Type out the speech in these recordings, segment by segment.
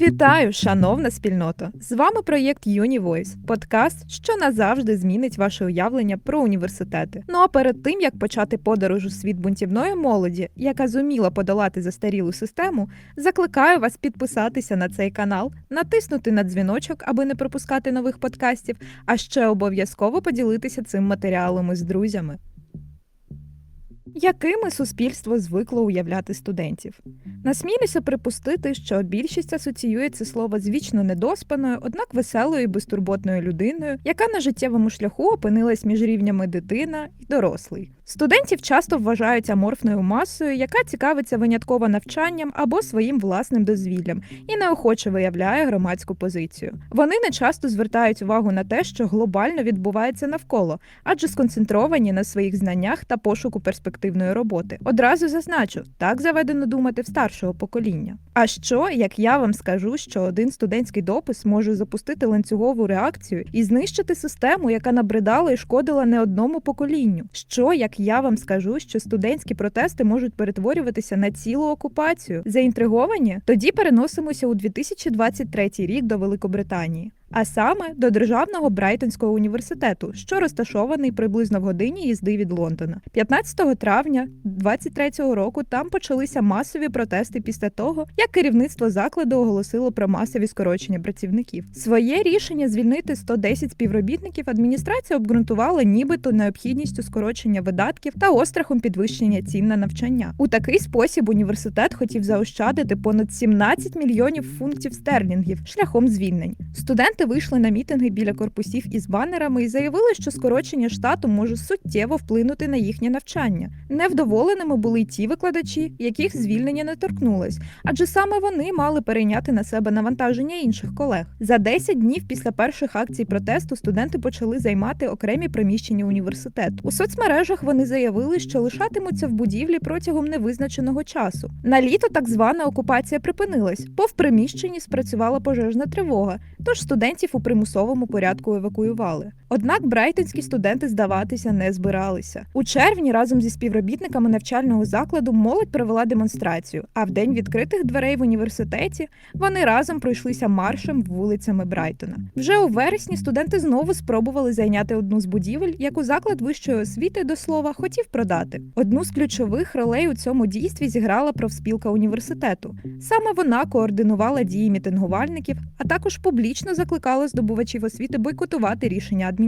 Вітаю, шановна спільнота! З вами проєкт UniVoice, подкаст, що назавжди змінить ваше уявлення про університети. Ну а перед тим як почати подорож у світ бунтівної молоді, яка зуміла подолати застарілу систему, закликаю вас підписатися на цей канал, натиснути на дзвіночок, аби не пропускати нових подкастів, а ще обов'язково поділитися цим матеріалом із друзями. Якими суспільство звикло уявляти студентів? Насмілюся припустити, що більшість асоціює це слово з вічно недоспаною, однак веселою і безтурботною людиною, яка на життєвому шляху опинилась між рівнями дитина і дорослий. Студентів часто вважають аморфною масою, яка цікавиться винятково навчанням або своїм власним дозвіллям і неохоче виявляє громадську позицію. Вони не часто звертають увагу на те, що глобально відбувається навколо, адже сконцентровані на своїх знаннях та пошуку перспективної роботи. Одразу зазначу, так заведено думати в старшого покоління. А що, як я вам скажу, що один студентський допис може запустити ланцюгову реакцію і знищити систему, яка набридала і шкодила не одному поколінню? Що, як я вам скажу, що студентські протести можуть перетворюватися на цілу окупацію? Заінтриговані? Тоді переносимося у 2023 рік до Великобританії. А саме до Державного Брайтонського університету, що розташований приблизно в годині їзди від Лондона. 15 травня 23-го року там почалися масові протести після того, як керівництво закладу оголосило про масові скорочення працівників. Своє рішення звільнити 110 співробітників адміністрація обґрунтувала нібито необхідністю скорочення видатків та острахом підвищення цін на навчання. У такий спосіб університет хотів заощадити понад 17 мільйонів фунтів стерлінгів шляхом звільнень. Студенти вийшли на мітинги біля корпусів із банерами і заявили, що скорочення штату може суттєво вплинути на їхнє навчання. Невдоволеними були й ті викладачі, яких звільнення не торкнулось, адже саме вони мали перейняти на себе навантаження інших колег. За 10 днів після перших акцій протесту студенти почали займати окремі приміщення університету. У соцмережах вони заявили, що лишатимуться в будівлі протягом невизначеного часу. На літо так звана окупація припинилась, бо в приміщенні спрацювала пожежна тривога, тож студентів у примусовому порядку евакуювали. Однак брайтонські студенти здаватися не збиралися. У червні разом зі співробітниками навчального закладу молодь провела демонстрацію. А в день відкритих дверей в університеті вони разом пройшлися маршем вулицями Брайтона. Вже у вересні студенти знову спробували зайняти одну з будівель, яку заклад вищої освіти до слова хотів продати. Одну з ключових ролей у цьому дійстві зіграла профспілка університету. Саме вона координувала дії мітингувальників, а також публічно закликала здобувачів освіти бойкотувати рішення адміністрації.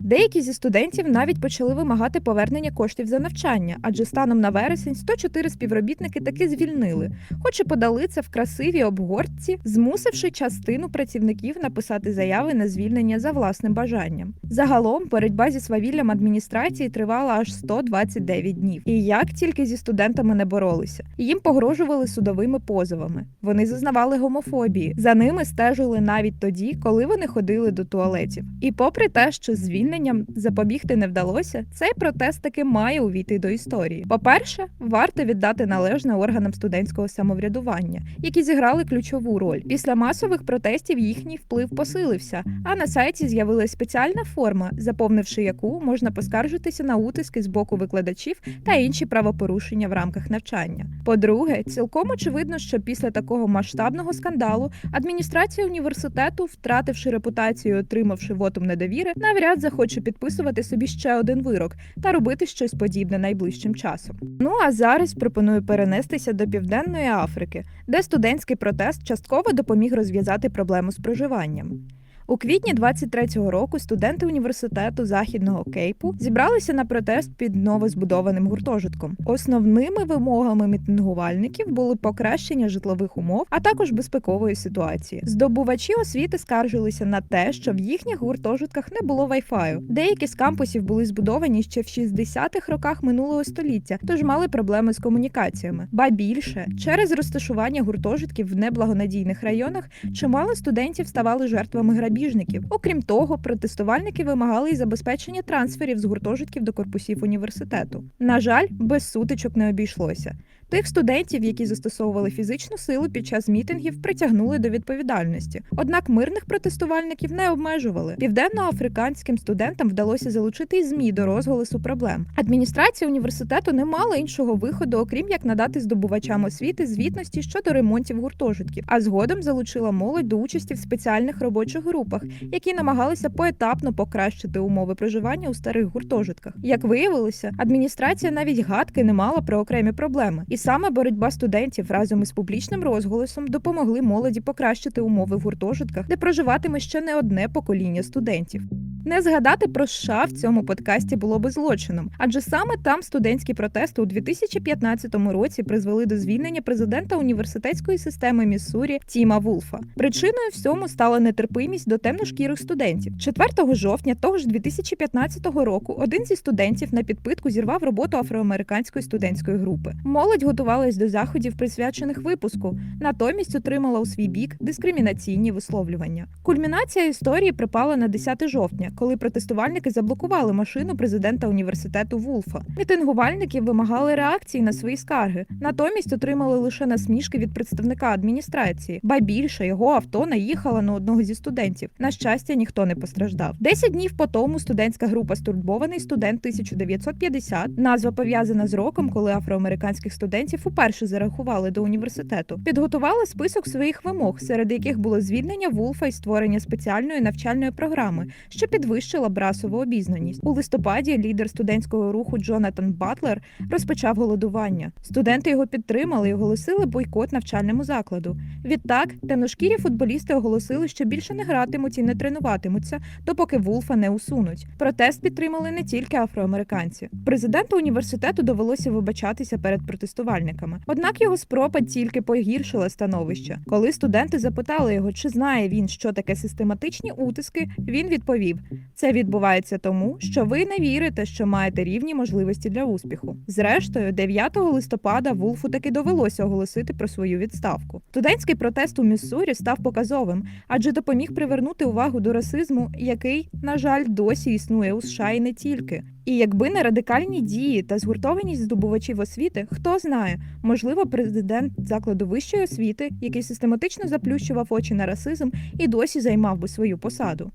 Деякі зі студентів навіть почали вимагати повернення коштів за навчання, адже станом на вересень 104 співробітники таки звільнили, хоч і подали це в красивій обгортці, змусивши частину працівників написати заяви на звільнення за власним бажанням. Загалом боротьба зі свавіллям адміністрації тривала аж 129 днів. І як тільки зі студентами не боролися, їм погрожували судовими позовами. Вони зазнавали гомофобії. За ними стежили навіть тоді, коли вони ходили до туалетів. І попри те, що звільненням запобігти не вдалося, цей протест таки має увійти до історії. По-перше, варто віддати належне органам студентського самоврядування, які зіграли ключову роль. Після масових протестів їхній вплив посилився. А на сайті з'явилася спеціальна форма, заповнивши яку можна поскаржитися на утиски з боку викладачів та інші правопорушення в рамках навчання. По-друге, цілком очевидно, що після такого масштабного скандалу адміністрація університету, втративши репутацію, і отримавши вотум недовіри, навряд захоче підписувати собі ще один вирок та робити щось подібне найближчим часом. Ну а зараз пропоную перенестися до південної Африки, де студентський протест частково допоміг розв'язати проблему з проживанням. У квітні 23-го року студенти університету західного Кейпу зібралися на протест під новозбудованим гуртожитком. Основними вимогами мітингувальників були покращення житлових умов, а також безпекової ситуації. Здобувачі освіти скаржилися на те, що в їхніх гуртожитках не було вайфаю. Деякі з кампусів були збудовані ще в 60-х роках минулого століття, тож мали проблеми з комунікаціями. Ба більше через розташування гуртожитків в неблагонадійних районах чимало студентів ставали жертвами грабіжників. Окрім того, протестувальники вимагали й забезпечення трансферів з гуртожитків до корпусів університету. На жаль, без сутичок не обійшлося. Тих студентів, які застосовували фізичну силу під час мітингів, притягнули до відповідальності. Однак мирних протестувальників не обмежували. Південноафриканським студентам вдалося залучити і змі до розголосу проблем. Адміністрація університету не мала іншого виходу, окрім як надати здобувачам освіти звітності щодо ремонтів гуртожитків, а згодом залучила молодь до участі в спеціальних робочих групах, які намагалися поетапно покращити умови проживання у старих гуртожитках. Як виявилося, адміністрація навіть гадки не мала про окремі проблеми, і саме боротьба студентів разом із публічним розголосом допомогли молоді покращити умови в гуртожитках, де проживатиме ще не одне покоління студентів. Не згадати про США в цьому подкасті було би злочином, адже саме там студентські протести у 2015 році призвели до звільнення президента університетської системи Міссурі Тіма Вулфа. Причиною всьому стала нетерпимість до темношкірих студентів. 4 жовтня того ж 2015 року один зі студентів на підпитку зірвав роботу афроамериканської студентської групи. Молодь готувалась до заходів, присвячених випуску, натомість отримала у свій бік дискримінаційні висловлювання. Кульмінація історії припала на 10 жовтня, коли протестувальники заблокували машину президента університету Вулфа. Мітингувальники вимагали реакції на свої скарги, натомість отримали лише насмішки від представника адміністрації. Ба більше його авто наїхало на одного зі студентів. На щастя, ніхто не постраждав. Десять днів по тому студентська група Стурбований студент 1950, назва пов'язана з роком, коли афроамериканських студентів уперше зарахували до університету. Підготувала список своїх вимог, серед яких було звільнення Вулфа і створення спеціальної навчальної програми, що підвищила брасову обізнаність. У листопаді лідер студентського руху Джонатан Батлер розпочав голодування. Студенти його підтримали і оголосили бойкот навчальному закладу. Відтак, темношкірі футболісти оголосили, що більше не гратимуть і не тренуватимуться, допоки Вулфа не усунуть. Протест підтримали не тільки афроамериканці. Президенту університету довелося вибачатися перед протестувальниками. Однак його спроба тільки погіршила становище. Коли студенти запитали його, чи знає він, що таке систематичні утиски, він відповів: це відбувається тому, що ви не вірите, що маєте рівні можливості для успіху. Зрештою, 9 листопада Вулфу таки довелося оголосити про свою відставку. Студентський протест у Міссурі став показовим, адже допоміг привернути увагу до расизму, який, на жаль, досі існує у США і не тільки. І якби не радикальні дії та згуртованість здобувачів освіти, хто знає, можливо, президент закладу вищої освіти, який систематично заплющував очі на расизм, і досі займав би свою посаду.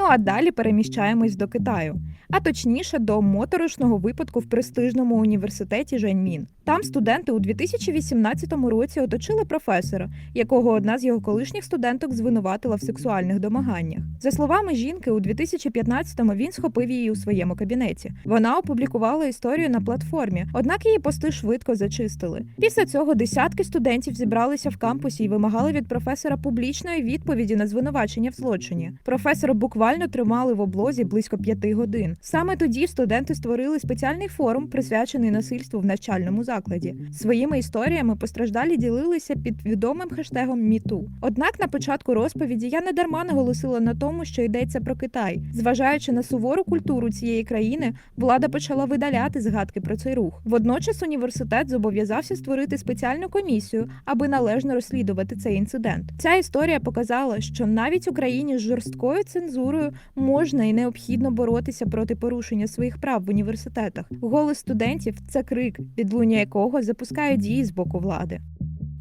Ну а далі переміщаємось до Китаю, а точніше до моторошного випадку в престижному університеті Женьмін. Там студенти у 2018 році оточили професора, якого одна з його колишніх студенток звинуватила в сексуальних домаганнях. За словами жінки, у 2015-му він схопив її у своєму кабінеті. Вона опублікувала історію на платформі, однак її пости швидко зачистили. Після цього десятки студентів зібралися в кампусі і вимагали від професора публічної відповіді на звинувачення в злочині. Професора буквально тримали в облозі близько п'яти годин. Саме тоді студенти створили спеціальний форум, присвячений насильству в навчальному закладі. Своїми історіями постраждалі ділилися під відомим хештегом МіТу. Однак на початку розповіді я не дарма наголосила на тому, що йдеться про Китай. Зважаючи на сувору культуру цієї країни, влада почала видаляти згадки про цей рух. Водночас університет зобов'язався створити спеціальну комісію, аби належно розслідувати цей інцидент. Ця історія показала, що навіть у країні з жорсткою цензурою можна і необхідно боротися проти порушення своїх прав в університетах. Голос студентів це крик, відлуння якого запускає дії з боку влади.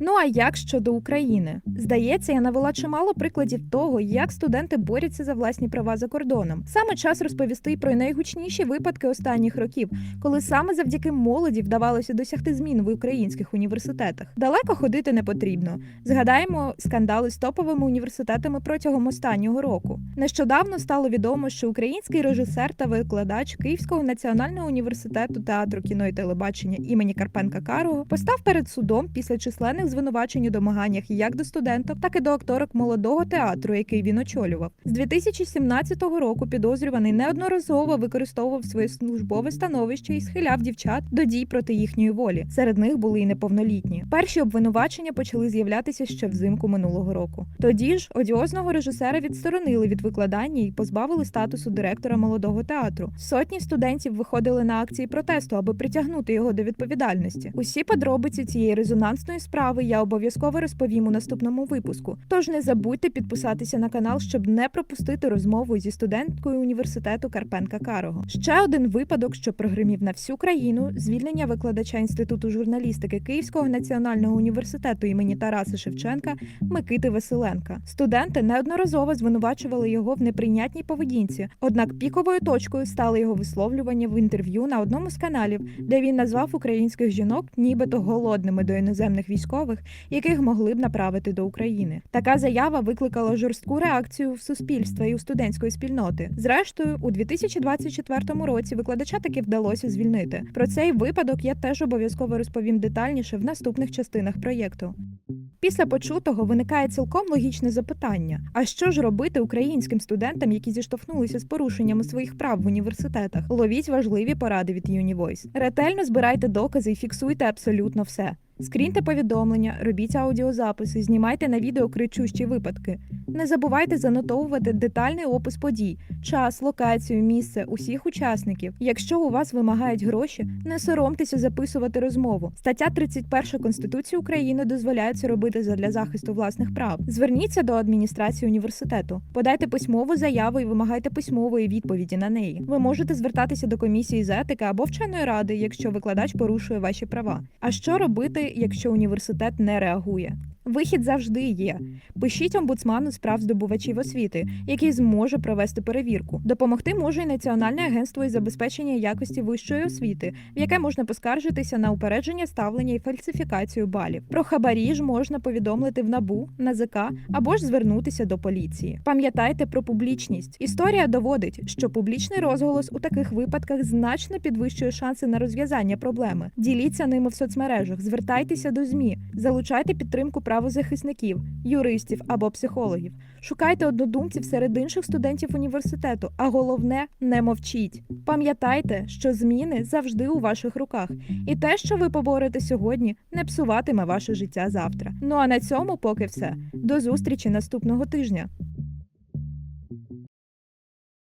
Ну а як щодо України? Здається, я навела чимало прикладів того, як студенти борються за власні права за кордоном. Саме час розповісти про найгучніші випадки останніх років, коли саме завдяки молоді вдавалося досягти змін в українських університетах. Далеко ходити не потрібно. Згадаємо скандали з топовими університетами протягом останнього року. Нещодавно стало відомо, що український режисер та викладач Київського національного університету театру кіно і телебачення імені Карпенка Карого постав перед судом після численних звинувачень у домаганнях як до студенток, так і до акторок молодого театру, який він очолював. З 2017 року підозрюваний неодноразово використовував своє службове становище і схиляв дівчат до дій проти їхньої волі. Серед них були й неповнолітні. Перші обвинувачення почали з'являтися ще взимку минулого року. Тоді ж одіозного режисера відсторонили від викладання і позбавили статусу директора молодого театру. Сотні студентів виходили на акції протесту, аби притягнути його до відповідальності. Усі подробиці цієї резонансної справи цікавий, я обов'язково розповім у наступному випуску. Тож не забудьте підписатися на канал, щоб не пропустити розмову зі студенткою університету Карпенка Карого. Ще один випадок, що прогримів на всю країну: звільнення викладача інституту журналістики Київського національного університету імені Тараса Шевченка Микити Василенка. Студенти неодноразово звинувачували його в неприйнятній поведінці. Однак піковою точкою стало його висловлювання в інтерв'ю на одному з каналів, де він назвав українських жінок нібито голодними до іноземних військових, яких могли б направити до України. Така заява викликала жорстку реакцію в суспільства і у студентської спільноти. Зрештою, у 2024 році викладача таки вдалося звільнити. Про цей випадок я теж обов'язково розповім детальніше в наступних частинах проєкту. Після почутого виникає цілком логічне запитання: а що ж робити українським студентам, які зіштовхнулися з порушеннями своїх прав в університетах? Ловіть важливі поради від Univoice. Ретельно збирайте докази і фіксуйте абсолютно все. Скріньте повідомлення, робіть аудіозаписи, знімайте на відео кричущі випадки. Не забувайте занотовувати детальний опис подій, час, локацію, місце усіх учасників. Якщо у вас вимагають гроші, не соромтеся записувати розмову. Стаття 31 Конституції України дозволяє це робити задля захисту власних прав. Зверніться до адміністрації університету, подайте письмову заяву і вимагайте письмової відповіді на неї. Ви можете звертатися до комісії з етики або вченої ради, якщо викладач порушує ваші права. А що робити, якщо університет не реагує? Вихід завжди є. Пишіть омбудсману справ здобувачів освіти, який зможе провести перевірку. Допомогти може і Національне агентство із забезпечення якості вищої освіти, в яке можна поскаржитися на упередження ставлення і фальсифікацію балів. Про хабарі ж можна повідомити в НАБУ, НАЗК або ж звернутися до поліції. Пам'ятайте про публічність. Історія доводить, що публічний розголос у таких випадках значно підвищує шанси на розв'язання проблеми. Діліться ними в соцмережах, звертайтеся до ЗМІ, залучайте підтримку правозахисників, юристів або психологів. Шукайте однодумців серед інших студентів університету, а головне не мовчіть. Пам'ятайте, що зміни завжди у ваших руках, і те, що ви поборете сьогодні, не псуватиме ваше життя завтра. Ну а на цьому поки все. До зустрічі наступного тижня.